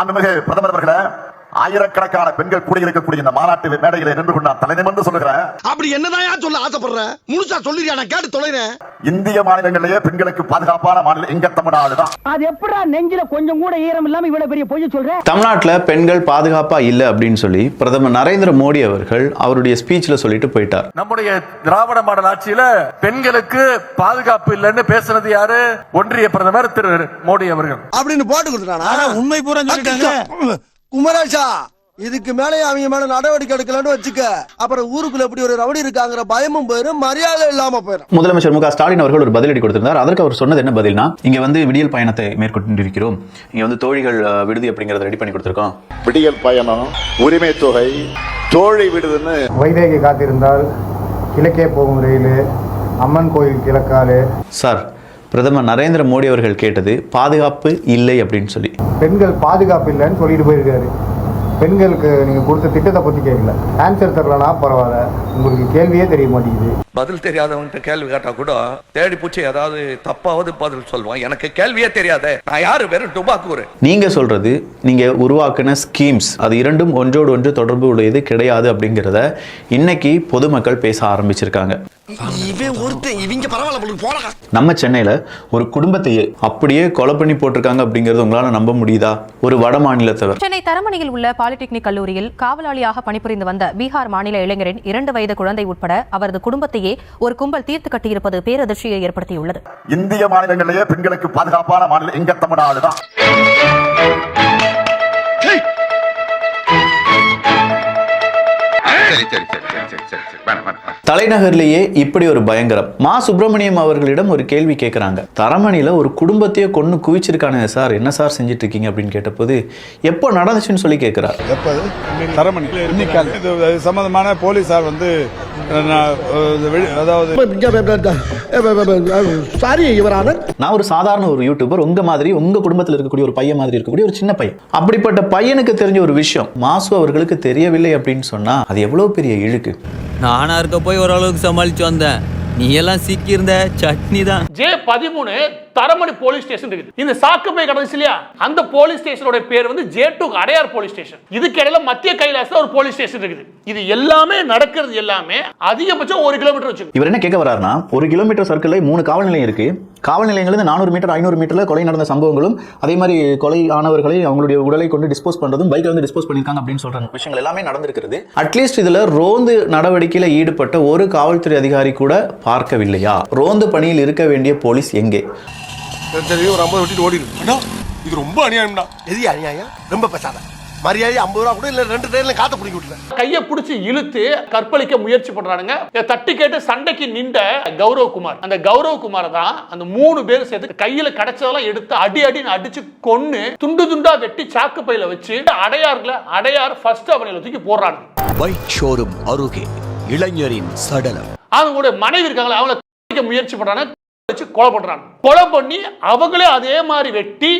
மாண்புமிகு பிரதமர் அவர்களே. ஆயிரக்கணக்கான பெண்கள் கூடியிருக்கக்கூடிய இந்த மாநாட்டு மேடையிலே நின்று கொண்டு நான் தலைநிமிர்ந்து சொல்லுகிறேன். அப்படி என்னதான் சொல்ல ஆசைப்படுற? முழுசா சொல்லிடுறியா நான் கேட்டு தொலைறேன். இந்திய மாநிலங்களிலேயே பெண்களுக்கு பாதுகாப்பான மாநிலம் எங்க தமிழ்நாடு தான். அது எப்படா நெஞ்சில கொஞ்சம் கூட ஈரம் இல்லாம இவ்வளவு பெரிய பொய்ய சொல்ற? தமிழ்நாட்டில் பெண்கள் பாதுகாப்பா இல்லை அப்படின்னு சொல்லி பிரதமர் நரேந்திர மோடி அவர்கள் அவருடைய ஸ்பீச்சில் சொல்லிட்டு போயிட்டார். நம்முடைய திராவிட மாடல் ஆட்சியில பெண்களுக்கு பாதுகாப்பு இல்லைன்னு பேசுனது யாரு? ஒன்றிய பிரதமர் திரு மோடி அவர்கள். அப்படின்னு போட்டு கொடுத்துட்டானா? உண்மை பூரா சொல்லிட்டாங்க. குமரேஷா இதுக்கு மேலே அவங்க மேல நடவடிக்கை எடுக்கலன்னு வச்சுக்க. அப்புறம் ஊருக்குள்ள எப்படி ஒரு ரவுடி இருக்காங்கிற பயமும் போயிரும் மரியாதை இல்லாம போயிரும். முதலமைச்சர் மு ஸ்டாலின் அவர்கள் ஒரு பதிலடி கொடுத்திருந்தார். அதற்கு அவர் சொன்னது என்ன பதில்னா இங்க வந்து விடியல் பயணத்தை மேற்கொண்டிருக்கிறோம். இங்க வந்து தோழிகள் விடுதி அப்படிங்கறத ரெடி பண்ணி கொடுத்திருக்கோம். விடியல் பயணம் உரிமை தொகை தோழி விடுதுன்னு. வைதேகி காத்திருந்தால் கிழக்கே போகும் ரயில் அம்மன் கோயில் கிழக்காலே. சார் பிரதமர் நரேந்திர மோடி அவர்கள் கேட்டது பாதுகாப்பு இல்லை அப்படின்னு சொல்லி. பெண்கள் பாதுகாப்பு இல்லைன்னு சொல்லிட்டு போயிருக்காரு. பெண்களுக்கு நீங்கள் கொடுத்த திட்டத்தை பற்றி கேட்கல ஆன்சர் தரலனா பரவாயில்ல. உங்களுக்கு கேள்வியே தெரிய மாட்டேங்குது. பதில் தெரியாதவன்கிட்ட கேள்வி கேட்டா கூட தேடி பூச்சி ஏதாவது தப்பாவது பதில் சொல்லுவான். எனக்கு கேள்வியே தெரியாதே. நான் யாரு? வெறும் டுபாக்கூர் நீங்க சொல்றது நீங்க உருவாக்கின ஸ்கீம்ஸ் அது இரண்டும் ஒன்றோடு ஒன்று தொடர்பு உடையது கிடையாது அப்படிங்கிறத இன்னைக்கு பொதுமக்கள் பேச ஆரம்பிச்சிருக்காங்க. நம்ம சென்னையில் ஒரு குடும்பத்தையே அப்படியே கொலை பண்ணி போட்டிருக்காங்க அப்படிங்கிறது உங்களால் நம்ப முடியுதா? ஒரு வட மாநிலத்தவர். சென்னை தரமணியில் உள்ள பாலிடெக்னிக் கல்லூரியில் காவலாளியாக பணிபுரிந்து வந்த பீகார் மாநில இளைஞரின் இரண்டு வயது குழந்தை உட்பட அவரது குடும்பத்தையே ஒரு கும்பல் தீர்த்து கட்டியிருப்பது பேரதிர்ச்சியை ஏற்படுத்தியுள்ளது. இந்திய மாநிலங்களிலேயே பெண்களுக்கு பாதுகாப்பான மாநிலம் எங்க? தமிழ்நாடு தான் தலைநகர்லேயே இப்படி ஒரு பயங்கரம். மா சுப்பிரமணியம் அவர்களிடம் ஒரு கேள்வி கேட்குறாங்க தரமணியில் ஒரு குடும்பத்தையே கொண்டு குவிச்சிருக்கானுங்க சார் என்ன சார் செஞ்சுட்டு இருக்கீங்க அப்படின்னு கேட்டபோது எப்போ நடந்துச்சுன்னு சொல்லி கேட்குறார் தரமணி. இது சம்பந்தமான போலீசார் வந்து அதாவது சாரி இவரான நான் ஒரு சாதாரண ஒரு யூடியூபர் உங்க மாதிரி உங்க குடும்பத்தில் இருக்கக்கூடிய ஒரு பையன் மாதிரி இருக்கக்கூடிய ஒரு சின்ன பையன். அப்படிப்பட்ட பையனுக்கு தெரிஞ்ச ஒரு விஷயம் மாசு அவர்களுக்கு தெரியவில்லை அப்படின்னு சொன்னா அது எவ்வளவு பெரிய இழுக்கு? நானா இருக்க போய் ஓரளவுக்கு சமாளிச்சு வந்தேன். நீ எல்லாம் சிக்கி இருந்த சட்னி தான் ஜே பதிமூணு தரமணி போலீஸ் ஸ்டேஷன் இருக்குது. இந்த சாக்கு பை கடந்துச்சு இல்லையா? அந்த போலீஸ் ஸ்டேஷனோட பேர் வந்து J two Adyar police station. இதுக்கு இடையில மத்திய கைலாசத்தில் ஒரு போலீஸ் ஸ்டேஷன் இருக்குது. இது எல்லாமே நடக்கிறது எல்லாமே அதிகபட்சம் ஒரு கிலோமீட்டர் வச்சு இவர் என்ன கேட்க வர்றாருன்னா ஒரு கிலோமீட்டர் சர்க்கிள் மூணு காவல் நிலையம் இருக்கு. காவல் நிலையங்களில் நானூறு மீட்டர் ஐநூறு மீட்டர்ல கொலை நடந்த சம்பவங்களும் அதே மாதிரி கொலை ஆனவர்களை அவங்களுடைய உடலை கொண்டு டிஸ்போஸ் பண்றதும் பைக்கில் வந்து டிஸ்போஸ் பண்ணிருக்காங்க அப்படின்னு சொல்ற விஷயங்கள் எல்லாமே நடந்திருக்கிறது. அட்லீஸ்ட் இதுல ரோந்து நடவடிக்கையில ஈடுபட்ட ஒரு காவல்துறை அதிகாரி கூட பார்க்கவில்லையா? ரோந்து பணியில் இருக்க வேண்டிய போலீஸ் எங்கே? தெரியும் ஒரு ஐம்பது விட்டுட்டு ஓடிடு. இது ரொம்ப அநியாயம்டா. எது அநியாயம்? ரொம்ப பேசாத. மரியாதை ஐம்பது ரூபா கூட இல்ல ரெண்டு ட்ரெயின்ல காத்த பிடிக்க விட்டுல. கையை பிடிச்சி இழுத்து கற்பழிக்க முயற்சி பண்றானுங்க. தட்டி கேட்டு சண்டைக்கு நின்ற கௌரவ் குமார் அந்த கௌரவ் குமார் தான் அந்த மூணு பேர் சேர்த்து கையில கிடைச்சதெல்லாம் எடுத்து அடி அடின்னு அடிச்சு கொன்னு துண்டு துண்டா வெட்டி சாக்கு பையில வச்சு அடையாறுல அடையார் ஃபர்ஸ்ட் அவனில தூக்கி போடுறாங்க பைக் ஷோரூம் அருகே இளைஞரின் சடலம். அவங்களுடைய மனைவி இருக்காங்களா அவங்கள முயற்சி பண்றாங்க வச்சு கொலை பண்றாங்க. கொலை பண்ணி அவங்களே அதே மாதிரி வெட்டி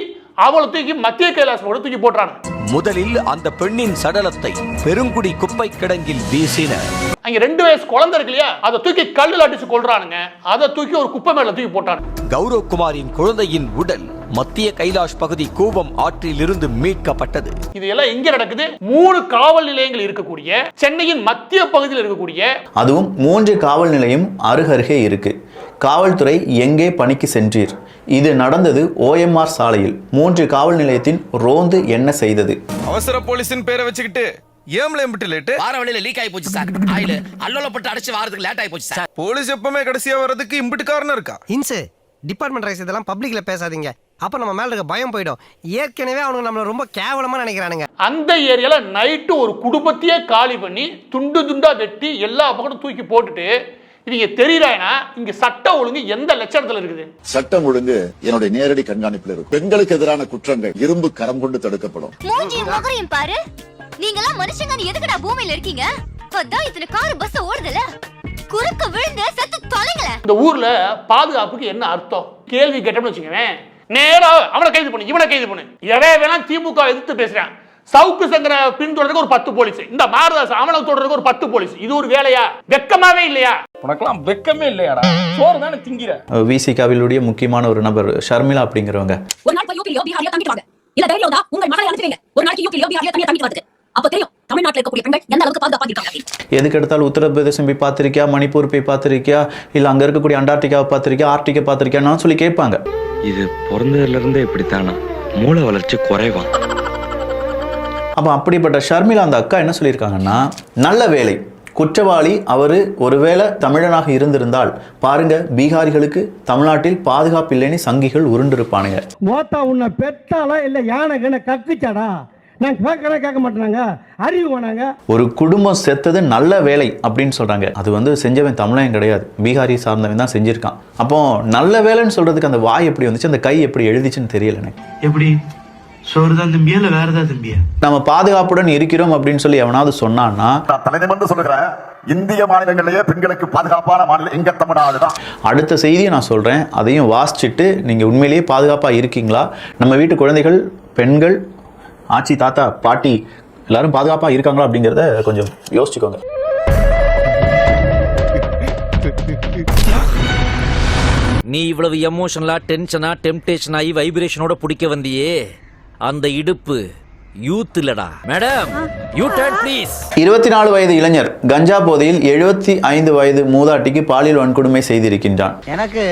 அவளை தூக்கி மத்திய கைலாசம் கூட தூக்கி போட்டுறாங்க. முதலில் அந்த பெண்ணின் சடலத்தை பெருங்குடி குப்பை கிடங்கில் வீசினர் அங்க ரெண்டு வயசு குழந்தை இருக்கு இல்லையா? அதை தூக்கி கல்லுல அடிச்சு கொள்றானுங்க அதை தூக்கி ஒரு குப்பை மேல தூக்கி போட்டாங்க. கௌரவ் குமாரின் குழந்தையின் உடல் மத்திய கைலாஷ் பகுதி கூவம் ஆற்றிலிருந்து மீட்கப்பட்டது. இது எல்லாம் எங்க நடக்குது. மூணு காவல் நிலையங்கள் இருக்கக்கூடிய சென்னையின் மத்திய பகுதியில் இருக்கக்கூடிய அதுவும் மூன்று காவல் நிலையம் அருகருகே இருக்கு. காவல்துறை எங்கே பணிக்கு சென்றீர்? இது நடந்தது ஓஎம்ஆர் சாலையில். மூன்று காவல் நிலையத்தின் ரோந்து என்ன செய்தது? அவசர போலீஸின் பேரை வச்சுக்கிட்டு ஏம்ல எம்பிட்டு லேட்டு? வார வழியில லீக் ஆகி போச்சு சார். ஆயில அல்லோலப்பட்டு அடிச்சு வாரத்துக்கு லேட் ஆகி போச்சு சார். போலீஸ் எப்பவுமே கடைசியா வர்றதுக்கு இம்பிட்டு காரணம் இருக்கா? இன்சு டிபார்ட்மெண்ட் ரைஸ் இதெல்லாம் பப்ளிக்ல பேசாதீங்க. அப்ப நம்ம மேல இருக்க பயம் போயிடும். ஏற்கனவே அவனுங்க நம்மள ரொம்ப கேவலமா நினைக்கிறானுங்க. அந்த ஏரியால நைட்டு ஒரு குடும்பத்தையே காலி பண்ணி துண்டு துண்டா வெட்டி எல்லா பக்கமும் தூக்கி போட்டுட்டு இவங்க தெரியறாங்கன்னா இங்க சட்ட ஒழுங்கு எந்த லட்சணத்துல இருக்குது? சட்டம் ஒழுங்கு என்னுடைய நேரடி கண்காணிப்பில் இருக்கும். பெண்களுக்கு எதிரான குற்றங்கள் இரும்பு கரம் கொண்டு தடுக்கப்படும். மூஞ்சியும் முகரையும் பாரு. நீங்களாம் மனுஷங்க எதுக்குடா பூமியில இருக்கீங்க? அதான் இத்தனை கார் பஸ் ஓடுதுல. குறுக்க விழுந்து செத்து தொலைங்களேன் இந்த ஊர்ல பாதுகாப்புக்கு என்ன அர்த்தம்? கேள்வி கேட்டோம்னு வச்சுக்கவேன் நேரா அவனை கைது பண்ணு இவனை கைது பண்ணு. எவன் வேணா திமுக எதிர்த்து பேசுறான். சவுக்கு சங்கர பின்தொடர்றதுக்கு ஒரு பத்து போலீஸ். இந்த மாரதாஸ் அவனை தொடர்றதுக்கு ஒரு பத்து போலீஸ். இது ஒரு வேலையா? வெக்கமாவே இல்லையா? உனக்கெல்லாம் வெக்கமே இல்லையாடா? சோறு தானே திங்கிற விசிகாவிலுடைய முக்கியமான ஒரு நபர் ஷர்மிளா அப்படிங்கிறவங்க. ஒரு நாள் போய் யூபியோ பீகார்லயோ தங்கிட்டு வாங்க. இல்ல தைரியம் தான் உங்கள் மகளை அனுப்புவீங்க. ஒரு நாளைக்கு யூகே பீகார்ல தனியா தங்கிட்டு வருது அப்ப தெரியும் தமிழ்நாட்டுல இருக்கக்கூடிய பெண்கள் எந்த அளவுக்கு பாதுகாப்பா இருக்காங்க எதுக்கு எடுத்தாலும் உத்தரப்பிரதேசம் போய் பார்த்திருக்கியா? மணிப்பூர் போய் பார்த்திருக்கியா? இல்லை அங்கே இருக்கக்கூடிய அண்டார்டிகாவை பார்த்திருக்கியா? ஆர்டிகை பார்த்திருக்கியான்னு சொல்லி கேட்பாங்க. இது பிறந்ததுல இருந்தே இப்படித்தானா. மூளை வளர்ச்சி குறைவா? அப்போ அப்படிப்பட்ட ஷர்மிளா அந்த அக்கா என்ன சொல்லியிருக்காங்கன்னா நல்ல வேலை. குற்றவாளி அவர் ஒருவேளை தமிழனாக இருந்திருந்தால் பாருங்க பீகாரிகளுக்கு தமிழ்நாட்டில் பாதுகாப்பு இல்லைன்னு சங்கிகள் உருண்டிருப்பானுங்க. மோத்தா உன்னை பெத்தாலா இல்ல யானை கண்ண கக்குச்சாடா? நான் கேட்கறேன் கேட்க மாட்டேனாங்க. அறிவு வேணாங்க. ஒரு குடும்பம் செத்தது நல்ல வேலை அப்படின்னு சொல்றாங்க. அது வந்து செஞ்சவன் தமிழன் கிடையாது. பீகாரி சார்ந்தவன் தான் செஞ்சிருக்கான். அப்போ நல்ல வேலைன்னு சொல்றதுக்கு அந்த வாய் எப்படி வந்துச்சு? அந்த கை எப்படி எழுதிச்சுன்னு தெரியல எனக்கு எப்படி? தம்பியா இல்ல தம்பியா? நம்ம பாதுகாப்புடன் இருக்கிறோம் அப்படின்னு சொல்லி எவனாவது சொன்னான்னா நான் தலைநிமிர்ந்து சொல்லுகிறேன். இந்திய மாநிலங்களிலேயே பெண்களுக்கு பாதுகாப்பான மாநிலம் எங்க? தமிழ்நாடு தான் அடுத்த செய்தியை நான் சொல்கிறேன் அதையும் வாசிச்சுட்டு நீங்கள் உண்மையிலேயே பாதுகாப்பாக இருக்கீங்களா? நம்ம வீட்டு குழந்தைகள் பெண்கள் ஆச்சி தாத்தா பாட்டி எல்லாரும் பாதுகாப்பாக இருக்காங்களா அப்படிங்கிறத கொஞ்சம் யோசிச்சுக்கோங்க. நீ இவ்வளவு எமோஷனலா டென்ஷனா டெம்டேஷன் ஆகி வைப்ரேஷனோட பிடிக்க வந்தியே. அந்த இடுப்பு யூத் இல்லடா மேடம் யூ டர்ன் ப்ளீஸ் இருபத்தி நாலு வயது இளைஞர் கஞ்சா போதையில் எழுபத்தி ஐந்து வயது மூதாட்டிக்கு பாலியல் வன்கொடுமை செய்திருக்கின்றான். எனக்கு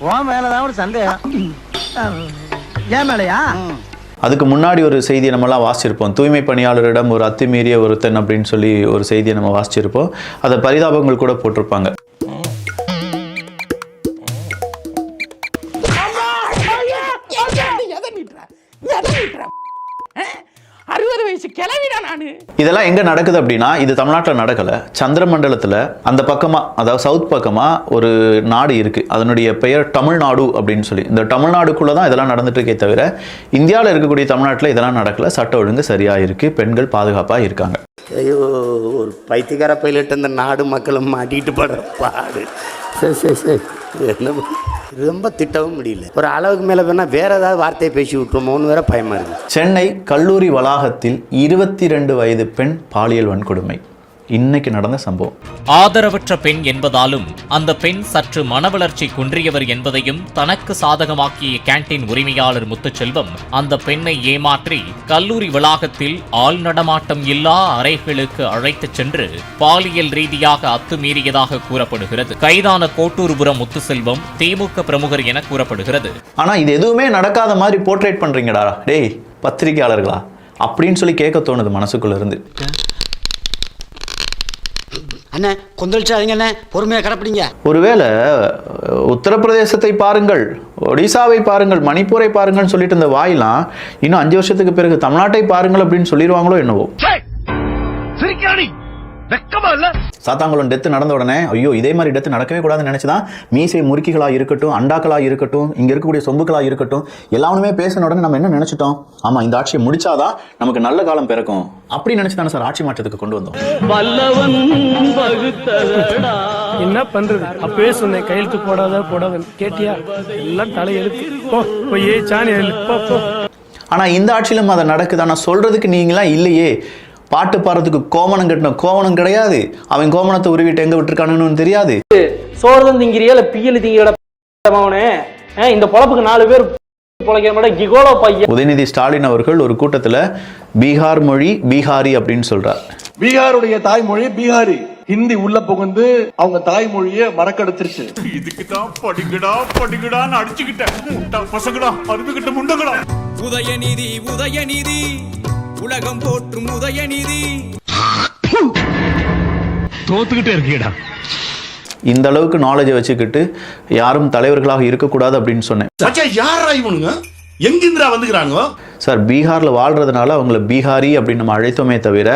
உன் மேலதான் ஒரு சந்தேகம். ஏன் மேலையா? அதுக்கு முன்னாடி ஒரு செய்தியை நம்மலாம் வாசிச்சிருப்போம். தூய்மை பணியாளரிடம் ஒரு அத்துமீறிய ஒருத்தன் அப்படின்னு சொல்லி ஒரு செய்தியை நம்ம வாசிச்சிருப்போம். அதை பரிதாபங்கள் கூட போட்டிருப்பாங்க. நானு. இதெல்லாம் எங்க நடக்குது அப்படின்னா இது தமிழ்நாட்டில் நடக்கல. சந்திரமண்டலத்துல அந்த பக்கமா அதாவது சவுத் பக்கமா ஒரு நாடு இருக்கு. அதனுடைய பெயர் தமிழ்நாடு அப்படின்னு சொல்லி. இந்த தமிழ்நாடுக்குள்ள தான் இதெல்லாம் நடந்துட்டு இருக்கே தவிர இந்தியாவில் இருக்கக்கூடிய தமிழ்நாட்டில் இதெல்லாம் நடக்கல. சட்ட ஒழுங்கு சரியா இருக்கு பெண்கள் பாதுகாப்பா இருக்காங்க. ஐயோ ஒரு பைத்தியக்கார பைலட் இந்த நாடு மக்களும் மாட்டிட்டு படுற பாடு. சரி சரி சரி என்ன? ரொம்ப திட்டவும் முடியல. ஒரு அளவுக்கு மேலே வேணால் வேற ஏதாவது வார்த்தையை பேசி விட்டுருமோன்னு வேற பயமா இருக்கு. சென்னை கல்லூரி வளாகத்தில் இருபத்தி ரெண்டு வயது பெண் பாலியல் வன்கொடுமை. இன்னைக்கு நடந்த சம்பவம். ஆதரவற்ற பெண் என்பதாலும் அந்த பெண் சற்று மனவளர்ச்சி குன்றியவர் என்பதையும் தனக்கு சாதகமாக்கிய கேண்டீன் உரிமையாளர் முத்துச்செல்வம் அந்த பெண்ணை ஏமாற்றி கல்லூரி வளாகத்தில் ஆள் நடமாட்டம் இல்லா அறைகளுக்கு அழைத்துச் சென்று பாலியல் ரீதியாக அத்துமீறியதாக கூறப்படுகிறது. கைதான கோட்டூர்புரம் முத்துசெல்வம் திமுக பிரமுகர் என கூறப்படுகிறது. ஆனா இது எதுவுமே நடக்காத மாதிரி போர்ட்ரேட் பண்றீங்கடா. டேய் பத்திரிகையாளர்களா? அப்படின்னு சொல்லி கேட்க தோணுது மனசுக்குள்ள இருந்து. அண்ணே கொந்தளிச்சாதீங்க அண்ணே பொறுமையாக கடைப்பிடிங்க. ஒருவேளை உத்தரப்பிரதேசத்தை பாருங்கள் ஒடிசாவை பாருங்கள் மணிப்பூரை பாருங்கள்னு சொல்லிட்டு இந்த வாயெல்லாம் இன்னும் அஞ்சு வருஷத்துக்கு பிறகு தமிழ்நாட்டை பாருங்கள் அப்படின்னு சொல்லிடுவாங்களோ என்னவோ? சாத்தாங்குளம் டெத்து நடந்த உடனே ஐயோ இதே மாதிரி டெத்து நடக்கவே கூடாதுன்னு நினைச்சுதான் மீசை முறுக்கிகளா இருக்கட்டும் அண்டாக்களா இருக்கட்டும் இங்க இருக்கக்கூடிய சொம்புகளா இருக்கட்டும் எல்லாமே பேசின உடனே நம்ம என்ன நினைச்சிட்டோம்? ஆமா இந்த ஆட்சியை முடிச்சாதான் நமக்கு நல்ல காலம் பிறக்கும். அப்படி நினைச்சு தானே சார் ஆட்சி மாற்றத்துக்கு கொண்டு வந்தோம். வல்லவன் என்ன பண்றது? அப்பவே சொன்னேன் கையெழுத்து போடாத போடாத கேட்டியா? எல்லாம் தலையெழுத்து. போ போய் சாணி இந்த ஆட்சியிலும் அதை நடக்குது? ஆனா சொல்றதுக்கு நீங்களாம் இல்லையே. பாட்டு பாடுறதுக்கு கோமணம் கட்டின கோமணம் கிடையாது. அவன் கோமணத்தை உருவிட்டு எங்க விட்டுருக்கானுன்னு தெரியாது. சோறுதான் திங்கிறியா இல்ல பியல் திங்கிற இந்த பொழப்புக்கு நாலு பேர் உதயநிதி ஸ்டாலின் அவர்கள் ஒரு கூட்டத்துல பீகார் மொழி பீகாரி அப்படின்னு சொல்றார். பீகாருடைய தாய்மொழி பீகாரி. ஹிந்தி உள்ள புகுந்து அவங்க தாய்மொழியை மறக்கெடுத்துருச்சு இதுக்கு தான் படிக்கடா படிக்கடான்னு அடிச்சுக்கிட்டேன். பசங்கடா அருந்துகிட்ட முண்டங்கடா. உதயநிதி உதயநிதி. உலகம் போற்றும் உதயநிதி தோத்துக்கிட்டே இருக்கீடா இந்த அளவுக்கு நாலேஜை வச்சுக்கிட்டு யாரும் தலைவர்களாக இருக்கக்கூடாது அப்படின்னு சொன்னேன். யாரா இவனுங்க? எங்கிந்திரா வந்துக்கிறாங்க சார் பீகார்ல வாழ்றதுனால அவங்கள பீகாரி அப்படின்னு நம்ம அழைத்தோமே தவிர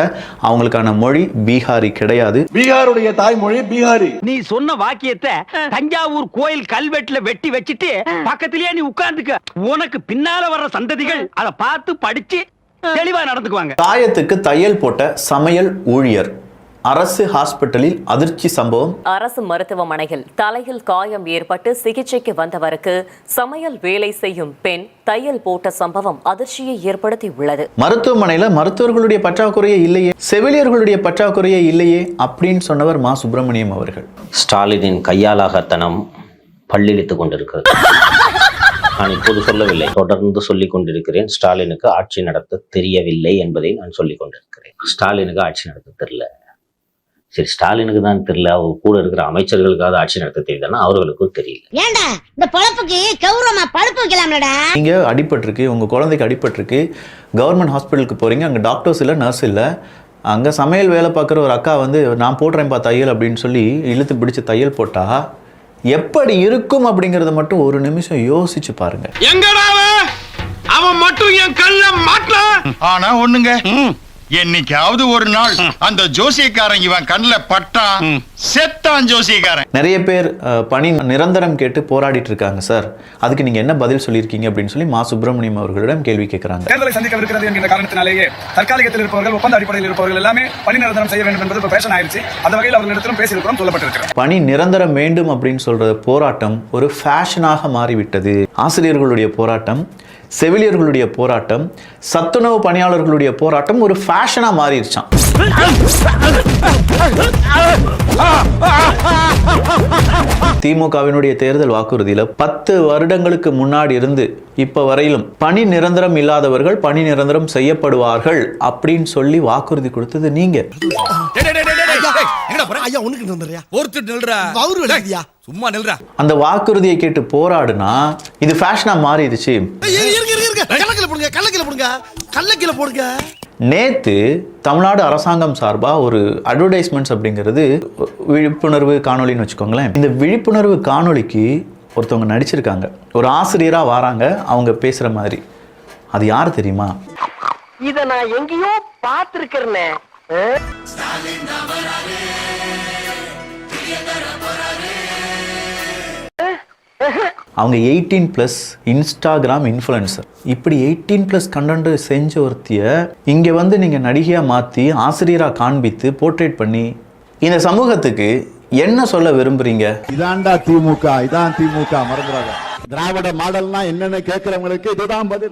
அவங்களுக்கான மொழி பீகாரி கிடையாது. பீகாருடைய தாய்மொழி பீகாரி. நீ சொன்ன வாக்கியத்தை தஞ்சாவூர் கோயில் கல்வெட்டுல வெட்டி வச்சிட்டு பக்கத்திலேயே நீ உட்கார்ந்துக்க. உனக்கு பின்னால வர்ற சந்ததிகள் அதை பார்த்து படிச்சு தெளிவா நடந்துக்குவாங்க. காயத்துக்கு தையல் போட்ட சமையல் ஊழியர். அரசு ஹாஸ்பிட்டலில் அதிர்ச்சி சம்பவம். அரசு மருத்துவமனையில் தலையில் காயம் ஏற்பட்டு சிகிச்சைக்கு வந்தவருக்கு சமையல் வேலை செய்யும் பெண் தையல் போட்ட சம்பவம் அதிர்ச்சியை ஏற்படுத்தி உள்ளது மருத்துவமனையில மருத்துவர்களுடைய பற்றாக்குறையே இல்லையே செவிலியர்களுடைய பற்றாக்குறையே இல்லையே அப்படின்னு சொன்னவர் மா சுப்பிரமணியம் அவர்கள். ஸ்டாலினின் கையாலாகத்தனம் பள்ளிழித்துக் கொண்டிருக்கிறது. நான் இப்போது சொல்லவில்லை. தொடர்ந்து சொல்லிக் கொண்டிருக்கிறேன். ஸ்டாலினுக்கு ஆட்சி நடத்த தெரியவில்லை என்பதை நான் சொல்லிக் கொண்டிருக்கிறேன். ஸ்டாலினுக்கு ஆட்சி நடத்த தெரியல. சரி ஸ்டாலினுக்கு தான் தெரியல. அவர் கூட இருக்கிற அமைச்சர்களுக்காவது ஆட்சி நடத்த தெரியுதுன்னா அவர்களுக்கும் தெரியல. ஏண்டா? இந்த பொழப்புக்கு கௌரவமா பழுப்பு வைக்கலாம்லடா. நீங்க அடிபட்டிருக்கு. உங்க குழந்தைக்கு அடிபட்டிருக்கு. கவர்மெண்ட் ஹாஸ்பிட்டலுக்கு போறீங்க. அங்க டாக்டர்ஸ் இல்லை நர்ஸ் இல்லை. அங்க சமையல் வேலை பார்க்குற ஒரு அக்கா வந்து நான் போடுறேன்ப்பா தையல் அப்படின்னு சொல்லி இழுத்து பிடிச்சு தையல் போட்டா எப்படி இருக்கும் அப்படிங்கறத மட்டும் ஒரு நிமிஷம் யோசிச்சு பாருங்க. எங்கடா அவன் மட்டும் என் கல்ல மாட்டான் ஆனா ஒண்ணுங்க. என்னைக்காவது ஒரு நாள் அந்த ஜோசியக்காரன் இவன் கண்ணில் பட்டான் செத்தான் ஜோசியக்காரன். நிறைய பேர் பணி நிரந்தரம் கேட்டு போராடிட்டு இருக்காங்க சார். அதுக்கு நீங்க என்ன பதில் சொல்லியிருக்கீங்க அப்படின்னு சொல்லி மா. சுப்பிரமணியம் அவர்களிடம் கேள்வி கேட்குறாங்க. தேர்தலை சந்திக்கவிருக்கிறது என்கிற காரணத்தினாலேயே தற்காலிகத்தில் இருப்பவர்கள் ஒப்பந்த அடிப்படையில் இருப்பவர்கள் எல்லாமே பணி நிரந்தரம் செய்ய வேண்டும் என்பது ஃபேஷன் ஆயிடுச்சு அந்த வகையில் அவர்களிடத்திலும் பேசியிருக்கிறோம் சொல்லப்பட்டிருக்கிறது பணி நிரந்தரம் வேண்டும் அப்படின்னு சொல்ற போராட்டம் ஒரு ஃபேஷனாக மாறிவிட்டது. ஆசிரியர்களுடைய போராட்டம் செவிலியர்களுடைய போராட்டம் சத்துணவு பணியாளர்களுடைய போராட்டம் ஒரு ஃபேஷனாக மாறிடுச்சான் திமுகவினுடைய தேர்தல் வாக்குறுதியில் பத்து வருடங்களுக்கு முன்னாடி இருந்து இப்போ வரையிலும் பணி நிரந்தரம் இல்லாதவர்கள் பணி நிரந்தரம் செய்யப்படுவார்கள் அப்படின்னு சொல்லி வாக்குறுதி கொடுத்தது நீங்க ஐயா ஒண்ணுக்கு நின்றுறியா ஒருத்தர் நில்றா. அவரு சும்மா நில்றா. அந்த வாக்குறுதியை கேட்டு போராடுனா இது ஃபேஷனா மாறிடுச்சு. கள்ளக்கில போடுங்க கள்ளக்கில போடுங்க. கள்ளக்கில போடுங்க. நேத்து தமிழ்நாடு அரசாங்கம் சார்பா ஒரு அட்வர்டைஸ்மெண்ட்ஸ் அப்படிங்கிறது விழிப்புணர்வு காணொளின்னு வச்சுக்கோங்களேன். இந்த விழிப்புணர்வு காணொளிக்கு ஒருத்தவங்க நடிச்சிருக்காங்க. ஒரு ஆசிரியரா வராங்க அவங்க பேசுற மாதிரி. அது யார் தெரியுமா? இத நான் எங்கேயோ பாத்துருக்கிறேனே அவங்க எயிட்டீன் ப்ளஸ் இன்ஸ்டாகிராம் இன்ஃப்ளூயன்சர் இப்படி எயிட்டீன் ப்ளஸ் கண்டென்ட் செஞ்ச ஒருத்தியை இங்கே வந்து நீங்கள் நடிகையாக மாற்றி ஆசிரியராக காண்பித்து போர்ட்ரேட் பண்ணி இந்த சமூகத்துக்கு என்ன சொல்ல விரும்புறீங்க? இதான்டா திமுக இதான் திமுக மறந்துடாத. திராவிட மாடல்னா என்னன்னு கேட்கிறவங்களுக்கு இதுதான் பதில்.